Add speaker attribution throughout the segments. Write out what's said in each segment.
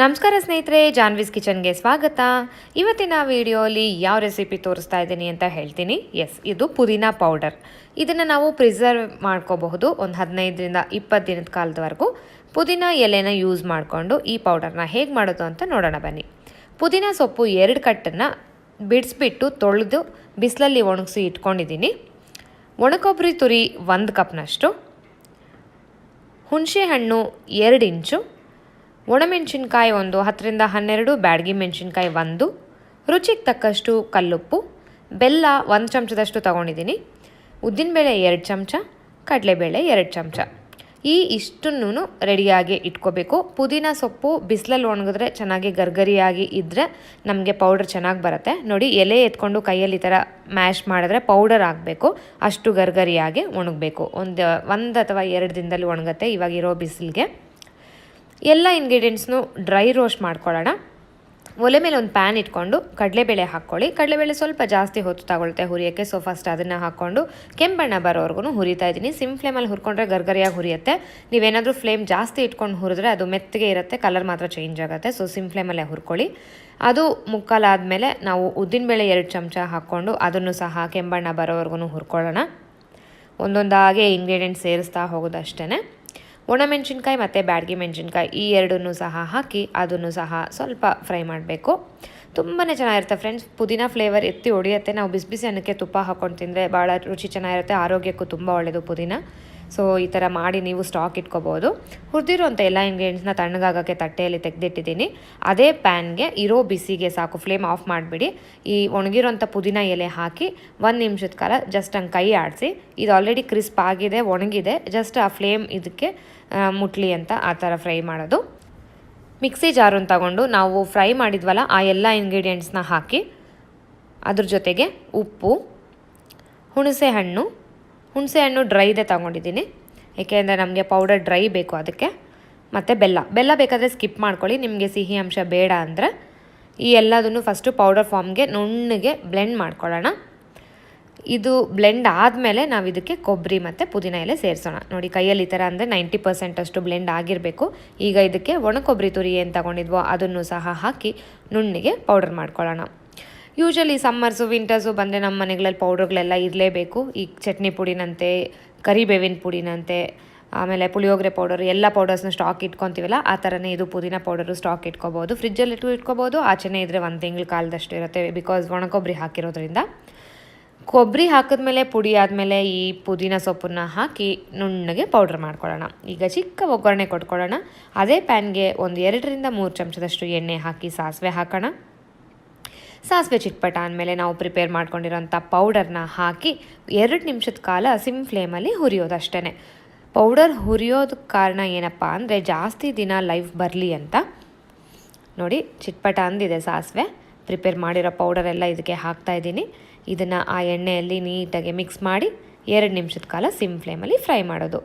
Speaker 1: ನಮಸ್ಕಾರ ಸ್ನೇಹಿತರೆ, ಜಾನ್ವಿಸ್ ಕಿಚನ್ಗೆ ಸ್ವಾಗತ. ಇವತ್ತಿನ ವಿಡಿಯೋಲಿ ಯಾವ ರೆಸಿಪಿ ತೋರಿಸ್ತಾ ಇದ್ದೀನಿ ಅಂತ ಹೇಳ್ತೀನಿ. ಎಸ್ ಇದು ಪುದೀನ ಪೌಡರ್. ಇದನ್ನು ನಾವು ಪ್ರಿಸರ್ವ್ ಮಾಡ್ಕೋಬಹುದು ಒಂದು ಹದಿನೈದರಿಂದ ಇಪ್ಪತ್ತು ದಿನದ ಕಾಲದವರೆಗೂ. ಪುದೀನ ಎಲೆನ ಯೂಸ್ ಮಾಡಿಕೊಂಡು ಈ ಪೌಡರ್ನ ಹೇಗೆ ಮಾಡೋದು ಅಂತ ನೋಡೋಣ ಬನ್ನಿ. ಪುದೀನ ಸೊಪ್ಪು ಎರಡು ಕಟ್ಟನ್ನು ಬಿಡಿಸ್ಬಿಟ್ಟು ತೊಳೆದು ಬಿಸಿಲಲ್ಲಿ ಒಣಗಿಸಿ ಇಟ್ಕೊಂಡಿದ್ದೀನಿ. ಒಣಕೊಬ್ಬರಿ ತುರಿ ಒಂದು ಕಪ್ನಷ್ಟು. ಹುಣಸೆ ಹಣ್ಣು ಎರಡು ಇಂಚು. ಒಣಮೆಣಸಿನ್ಕಾಯಿ ಒಂದು, ಹತ್ತರಿಂದ ಹನ್ನೆರಡು, ಬ್ಯಾಡಗಿ ಮೆಣಸಿನ್ಕಾಯಿ ಒಂದು, ರುಚಿಗೆ ತಕ್ಕಷ್ಟು ಕಲ್ಲುಪ್ಪು, ಬೆಲ್ಲ ಒಂದು ಚಮಚದಷ್ಟು ತೊಗೊಂಡಿದ್ದೀನಿ ಉದ್ದಿನಬೇಳೆ ಎರಡು ಚಮಚ ಕಡಲೆಬೇಳೆ ಎರಡು ಚಮಚ. ಈ ಇಷ್ಟನ್ನು ರೆಡಿಯಾಗಿ ಇಟ್ಕೋಬೇಕು. ಪುದೀನ ಸೊಪ್ಪು ಬಿಸಿಲಲ್ಲಿ ಒಣಗಿದ್ರೆ ಚೆನ್ನಾಗಿ ಗರ್ಗರಿಯಾಗಿ ಇದ್ದರೆ ನಮಗೆ ಪೌಡರ್ ಚೆನ್ನಾಗಿ ಬರುತ್ತೆ. ನೋಡಿ, ಎಲೆ ಎತ್ಕೊಂಡು ಕೈಯಲ್ಲಿ ಈ ಥರ ಮ್ಯಾಶ್ ಮಾಡಿದ್ರೆ ಪೌಡರ್ ಆಗಬೇಕು. ಅಷ್ಟು ಗರ್ಗರಿಯಾಗಿ ಒಣಗಬೇಕು. ಒಂದು ಒಂದು ಅಥವಾ ಎರಡು ದಿನದಲ್ಲಿ ಒಣಗುತ್ತೆ ಇವಾಗಿರೋ ಬಿಸಿಲಿಗೆ. ಎಲ್ಲ ಇಂಗ್ರೀಡಿಯೆಂಟ್ಸ್ನು ಡ್ರೈ ರೋಸ್ಟ್ ಮಾಡ್ಕೊಳ್ಳೋಣ. ಒಲೆ ಮೇಲೆ ಒಂದು ಪ್ಯಾನ್ ಇಟ್ಕೊಂಡು ಕಡಲೆಬೇಳೆ ಹಾಕ್ಕೊಳ್ಳಿ. ಕಡಲೆಬೇಳೆ ಸ್ವಲ್ಪ ಜಾಸ್ತಿ ಹೊತ್ತು ತಗೊಳುತ್ತೆ ಹುರಿಯೋಕ್ಕೆ ಸೊ ಫಸ್ಟ್ ಅದನ್ನು ಹಾಕ್ಕೊಂಡು ಕೆಂಪಣ್ಣ ಬರೋವರೆಗೂ ಹುರಿತಾ ಇದ್ದೀನಿ. ಸಿಮ್ ಫ್ಲೇಮಲ್ಲಿ ಹುರ್ಕೊಂಡ್ರೆ ಗರ್ಗರಿಯಾಗಿ ಹುರಿಯುತ್ತೆ. ನೀವೇನಾದರೂ ಫ್ಲೇಮ್ ಜಾಸ್ತಿ ಇಟ್ಕೊಂಡು ಹುರಿದ್ರೆ ಅದು ಮೆತ್ತಗೆ ಇರುತ್ತೆ ಕಲರ್ ಮಾತ್ರ ಚೇಂಜ್ ಆಗುತ್ತೆ ಸೊ ಸಿಮ್ ಫ್ಲೇಮಲ್ಲೇ ಹುರ್ಕೊಳ್ಳಿ. ಅದು ಮುಕ್ಕಾಲಾದಮೇಲೆ ನಾವು ಉದ್ದಿನಬೇಳೆ ಎರಡು ಚಮಚ ಹಾಕ್ಕೊಂಡು ಅದನ್ನು ಸಹ ಕೆಂಬಣ್ಣ ಬರೋವರೆಗೂ ಹುರ್ಕೊಳ್ಳೋಣ. ಒಂದೊಂದಾಗೆ ಇಂಗ್ರೀಡಿಯೆಂಟ್ಸ್ ಸೇರಿಸ್ತಾ ಹೋಗೋದು ಅಷ್ಟೇ ಒಣಮೆಣಸಿನ್ಕಾಯಿ ಮತ್ತು ಬ್ಯಾಡಗಿ ಮೆಣಸಿನ್ಕಾಯಿ ಈ ಎರಡನ್ನು ಸಹ ಹಾಕಿ ಅದನ್ನು ಸಹ ಸ್ವಲ್ಪ ಫ್ರೈ ಮಾಡಬೇಕು. ತುಂಬಾ ಚೆನ್ನಾಗಿರುತ್ತೆ ಫ್ರೆಂಡ್ಸ್. ಪುದೀನ ಫ್ಲೇವರ್ ಎತ್ತಿ ಹೊಡಿಯುತ್ತೆ ನಾವು ಬಿಸಿ ಬಿಸಿ ಅನ್ನಕ್ಕೆ ತುಪ್ಪ ಹಾಕ್ಕೊಂಡು ತಿಂದರೆ ಭಾಳ ರುಚಿ ಚೆನ್ನಾಗಿರುತ್ತೆ. ಆರೋಗ್ಯಕ್ಕೂ ತುಂಬ ಒಳ್ಳೆಯದು ಪುದೀನ. ಸೊ ಈ ಥರ ಮಾಡಿ ನೀವು ಸ್ಟಾಕ್ ಇಟ್ಕೋಬೋದು. ಹುರಿದಿರುವಂಥ ಎಲ್ಲ ಇಂಗ್ರೀಡಿಯೆಂಟ್ಸ್ನ ತಣ್ಣಗಾಗೋಕ್ಕೆ ತಟ್ಟೆಯಲ್ಲಿ ತೆಗೆದಿಟ್ಟಿದ್ದೀನಿ. ಅದೇ ಪ್ಯಾನ್ಗೆ ಇರೋ ಬಿಸಿಗೆ ಸಾಕು ಫ್ಲೇಮ್ ಆಫ್ ಮಾಡಿಬಿಡಿ. ಈ ಒಣಗಿರೋಂಥ ಪುದೀನ ಎಲೆ ಹಾಕಿ ಒಂದು ನಿಮಿಷದ ಕಾಲ ಜಸ್ಟ್ ಹಂಗೆ ಕೈ ಆಡಿಸಿ. ಇದು ಆಲ್ರೆಡಿ ಕ್ರಿಸ್ಪ್ ಆಗಿದೆ, ಒಣಗಿದೆ. ಜಸ್ಟ್ ಆ ಫ್ಲೇಮ್ ಇದಕ್ಕೆ ಮುಟ್ಲಿ ಅಂತ ಆ ಥರ ಫ್ರೈ ಮಾಡೋದು. ಮಿಕ್ಸಿ ಜಾರನ್ನು ತಗೊಂಡು ನಾವು ಫ್ರೈ ಮಾಡಿದ್ವಲ್ಲ, ಆ ಎಲ್ಲ ಇಂಗ್ರೀಡಿಯೆಂಟ್ಸ್ನ ಹಾಕಿ. ಅದ್ರ ಜೊತೆಗೆ ಉಪ್ಪು, ಹುಣಸೆ ಹಣ್ಣು ಹುಣಸೆ ಹಣ್ಣು ಡ್ರೈದೇ ತೊಗೊಂಡಿದ್ದೀನಿ. ಏಕೆಂದರೆ ನಮಗೆ ಪೌಡರ್ ಡ್ರೈ ಬೇಕು ಅದಕ್ಕೆ. ಮತ್ತು ಬೆಲ್ಲ. ಬೆಲ್ಲ ಬೇಕಾದರೆ ಸ್ಕಿಪ್ ಮಾಡ್ಕೊಳ್ಳಿ. ನಿಮಗೆ ಸಿಹಿ ಅಂಶ ಬೇಡ ಅಂದರೆ ಈ ಎಲ್ಲದನ್ನು ಫಸ್ಟು ಪೌಡರ್ ಫಾರ್ಮ್ಗೆ ನುಣ್ಣಗೆ ಬ್ಲೆಂಡ್ ಮಾಡ್ಕೊಳ್ಳೋಣ. ಇದು ಬ್ಲೆಂಡ್ ಆದಮೇಲೆ ನಾವು ಇದಕ್ಕೆ ಕೊಬ್ಬರಿ ಮತ್ತು ಪುದೀನ ಎಲೆ ಸೇರಿಸೋಣ. ನೋಡಿ ಕೈಯಲ್ಲಿ ಈ ಥರ ಅಂದರೆ ನೈಂಟಿ ಪರ್ಸೆಂಟ್ ಅಷ್ಟು ಬ್ಲೆಂಡ್ ಆಗಿರಬೇಕು. ಈಗ ಇದಕ್ಕೆ ಒಣ ಕೊಬ್ಬರಿ ತುರಿ ಏನು ತಗೊಂಡಿದ್ವೋ ಅದನ್ನು ಸಹ ಹಾಕಿ ನುಣ್ಣಿಗೆ ಪೌಡರ್ ಮಾಡ್ಕೊಳ್ಳೋಣ. ಯೂಶಲಿ ಸಮ್ಮರ್ಸು ವಿಂಟರ್ಸು ಬಂದರೆ ನಮ್ಮ ಮನೆಗಳಲ್ಲಿ ಪೌಡ್ರ್ಗಳೆಲ್ಲ ಇರಲೇಬೇಕು. ಈ ಚಟ್ನಿ ಪುಡಿನಂತೆ, ಕರಿಬೇವಿನ ಪುಡಿನಂತೆ, ಆಮೇಲೆ ಪುಳಿಯೋಗರೆ ಪೌಡರ್ ಎಲ್ಲ ಪೌಡರ್ಸ್ನ ಸ್ಟಾಕ್ ಇಟ್ಕೊತೀವಲ್ಲ, ಆ ಥರನೇ ಇದು ಪುದೀನ ಪೌಡರು ಸ್ಟಾಕ್ ಇಟ್ಕೋಬೋದು. ಫ್ರಿಜ್ಜಲ್ಲಿ ಇಟ್ಟು ಇಟ್ಕೋಬೋದು. ಆಚೆನೇ ಇದ್ದರೆ ಒಂದು ತಿಂಗಳ ಕಾಲದಷ್ಟು ಇರುತ್ತೆ ಬಿಕಾಸ್ ಒಣ ಕೊಬ್ಬರಿ ಹಾಕಿರೋದ್ರಿಂದ. ಕೊಬ್ಬರಿ ಹಾಕಿದ್ಮೇಲೆ, ಪುಡಿ ಆದಮೇಲೆ ಈ ಪುದೀನ ಸೊಪ್ಪನ್ನ ಹಾಕಿ ನುಣ್ಣಗೆ ಪೌಡ್ರ್ ಮಾಡ್ಕೊಳ್ಳೋಣ. ಈಗ ಚಿಕ್ಕ ಒಗ್ಗರಣೆ ಕೊಟ್ಕೊಳ್ಳೋಣ. ಅದೇ ಪ್ಯಾನ್ಗೆ ಒಂದು ಎರಡರಿಂದ ಮೂರು ಚಮಚದಷ್ಟು ಎಣ್ಣೆ ಹಾಕಿ ಸಾಸಿವೆ ಹಾಕೋಣ. ಸಾಸಿವೆ ಚಿಟ್ಪಟ ಅಂದಮೇಲೆ ನಾವು ಪ್ರಿಪೇರ್ ಮಾಡ್ಕೊಂಡಿರೋಂಥ ಪೌಡರ್ನ ಹಾಕಿ ಎರಡು ನಿಮಿಷದ ಕಾಲ ಸಿಮ್ ಫ್ಲೇಮಲ್ಲಿ ಹುರಿಯೋದು ಅಷ್ಟೇ ಪೌಡರ್ ಹುರಿಯೋದಕ್ಕೆ ಕಾರಣ ಏನಪ್ಪ ಅಂದರೆ ಜಾಸ್ತಿ ದಿನ ಲೈಫ್ ಬರಲಿ ಅಂತ. ನೋಡಿ ಚಿಟ್ಪಟ ಅಂದಿದೆ ಸಾಸಿವೆ. ಪ್ರಿಪೇರ್ ಮಾಡಿರೋ ಪೌಡರ್ ಎಲ್ಲ ಇದಕ್ಕೆ ಹಾಕ್ತಾ ಇದ್ದೀನಿ. ಇದನ್ನು ಆ ಎಣ್ಣೆಯಲ್ಲಿ ನೀಟಾಗಿ ಮಿಕ್ಸ್ ಮಾಡಿ ಎರಡು ನಿಮಿಷದ ಕಾಲ ಸಿಮ್ ಫ್ಲೇಮಲ್ಲಿ ಫ್ರೈ ಮಾಡೋದು.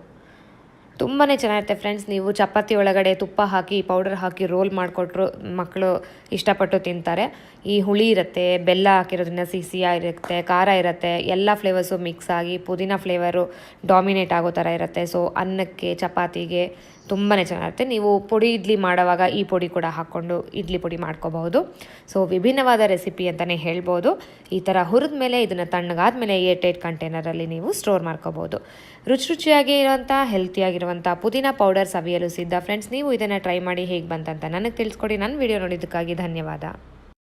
Speaker 1: ತುಂಬಾ ಚೆನ್ನಾಗಿರುತ್ತೆ ಫ್ರೆಂಡ್ಸ್ ನೀವು ಚಪಾತಿ ಒಳಗಡೆ ತುಪ್ಪ ಹಾಕಿ ಪೌಡರ್ ಹಾಕಿ ರೋಲ್ ಮಾಡಿಕೊಟ್ರು ಮಕ್ಕಳು ಇಷ್ಟಪಟ್ಟು ತಿಂತಾರೆ. ಈ ಹುಳಿ ಇರುತ್ತೆ, ಬೆಲ್ಲ ಹಾಕಿರೋದ್ರಿಂದ ಸಿಹಿ ಇರುತ್ತೆ, ಖಾರ ಇರುತ್ತೆ, ಎಲ್ಲ ಫ್ಲೇವರ್ಸು ಮಿಕ್ಸ್ ಆಗಿ ಪುದೀನ ಫ್ಲೇವರು ಡಾಮಿನೇಟ್ ಆಗೋ ಥರ ಇರುತ್ತೆ. ಸೊ ಅನ್ನಕ್ಕೆ, ಚಪಾತಿಗೆ ತುಂಬಾ ಚೆನ್ನಾಗಿರುತ್ತೆ. ನೀವು ಪುಡಿ ಇಡ್ಲಿ ಮಾಡುವಾಗ ಈ ಪುಡಿ ಕೂಡ ಹಾಕ್ಕೊಂಡು ಇಡ್ಲಿ ಪುಡಿ ಮಾಡ್ಕೋಬಹುದು. ಸೊ ವಿಭಿನ್ನವಾದ ರೆಸಿಪಿ ಅಂತಲೇ ಹೇಳ್ಬೋದು. ಈ ಥರ ಹುರಿದ ಮೇಲೆ ಇದನ್ನು ತಣ್ಣಗಾದ್ಮೇಲೆ ಮೇಲೆ ಏರ್ಟೈಟ್ ಕಂಟೈನರಲ್ಲಿ ನೀವು ಸ್ಟೋರ್ ಮಾಡ್ಕೋಬೋದು ರುಚಿ ರುಚಿಯಾಗಿ ಇರುವಂಥ ಹೆಲ್ತಿಯಾಗಿರುವಂಥ ಪುದೀನ ಪೌಡರ್ ಸವಿಯಲು ಸಿದ್ಧ. ಫ್ರೆಂಡ್ಸ್ ನೀವು ಇದನ್ನು ಟ್ರೈ ಮಾಡಿ ಹೇಗೆ ಬಂತಂತ ನನಗೆ ತಿಳಿಸ್ಕೊಡಿ. ನನ್ನ ವಿಡಿಯೋ ನೋಡಿದ್ದಕ್ಕಾಗಿ ಧನ್ಯವಾದ.